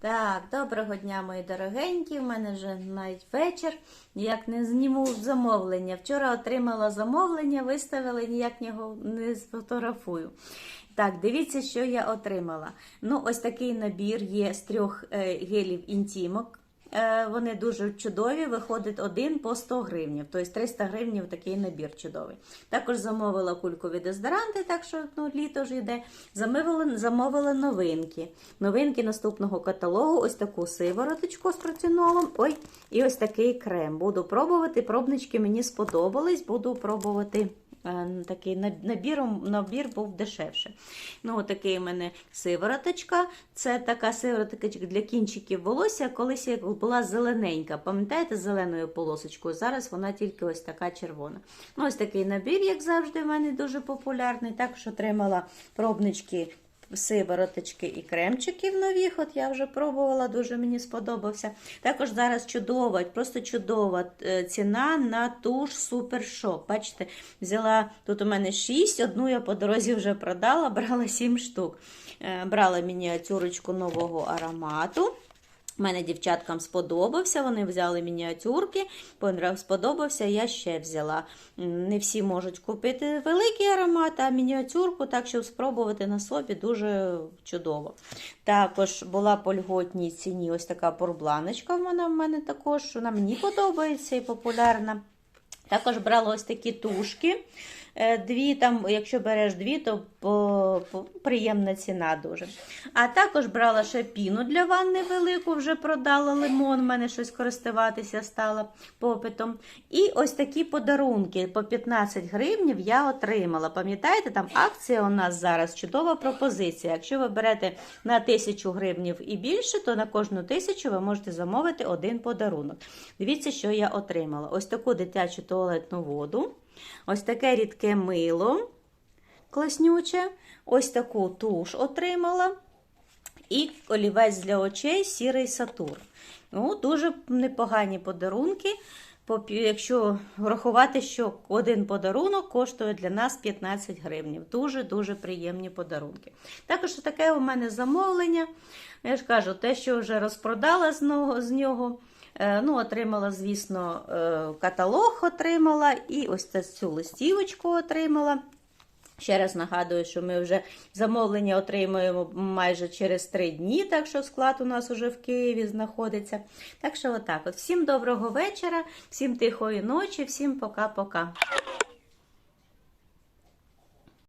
Так, доброго дня, мої дорогенькі. У мене вже навіть вечір. Ніяк не зніму замовлення. Вчора отримала замовлення, виставили, ніяк його не сфотографую. Так, дивіться, що я отримала. Ну, ось такий набір є з трьох е, гелів інтімок. Е, Вони дуже чудові, виходить один по 100 гривнів, тобто 300 гривнів такий набір чудовий. Також замовила кулькові дезодоранти, так що ну, літо ж йде. Замовила, замовила новинки. Новинки наступного каталогу, ось таку сивороточку з процінолом, ой, і ось такий крем. Буду пробувати. Пробнички мені сподобались, буду пробувати. Е, Такий набіром, набір був дешевше. Ну, такий у мене сивороточка. Це така сивороточка для кінчиків волосся. Колись була зелененька. Пам'ятаєте, зеленою полосочкою? Зараз вона тільки ось така червона. Ну, ось такий набір, як завжди, в мене дуже популярний. Також отримала пробнички сивороточки і кремчиків нових. От я вже пробувала, дуже мені сподобався. Також зараз чудова, просто чудова е, ціна на туш Супер Шоп. Бачите, взяла тут у мене 6, одну я по дорозі вже продала, брала 7 штук. Е, Брала мініатюрочку нового аромату. Мене дівчаткам сподобався, вони взяли мініатюрки, сподобався, я ще взяла. Не всі можуть купити великий аромат, а мініатюрку, так щоб спробувати на собі дуже чудово. Також була по льготній ціні ось така порбланочка Вона в мене також, вона мені подобається і популярна. Також брала ось такі тушки. Е, Дві там, якщо береш дві, то по, по, приємна ціна дуже. А також брала ще піну для ванни велику, вже продала лимон, в мене щось користуватися стала попитом. І ось такі подарунки по 15 гривнів я отримала. Пам'ятаєте, там акція у нас зараз чудова пропозиція. Якщо ви берете на 1000 гривнів і більше, то на кожну тисячу ви можете замовити один подарунок. Дивіться, що я отримала: ось таку дитячу туалетну воду, ось таке рідке мило класнюче, ось таку туш отримала. І олівець для очей сірий Сатурн. Ну, дуже непогані подарунки. Якщо врахувати, що один подарунок коштує для нас 15 гривнів. Дуже-дуже приємні подарунки. Також таке у мене замовлення. Я ж кажу, те, що вже розпродала з нього. Е, Ну, отримала, звісно, е, каталог отримала і ось цю листівочку отримала. Ще раз нагадую, що ми вже замовлення отримуємо майже через три дні, так що склад у нас уже в Києві знаходиться. Так що, отак. От. Всім доброго вечора, всім тихої ночі, всім пока-пока.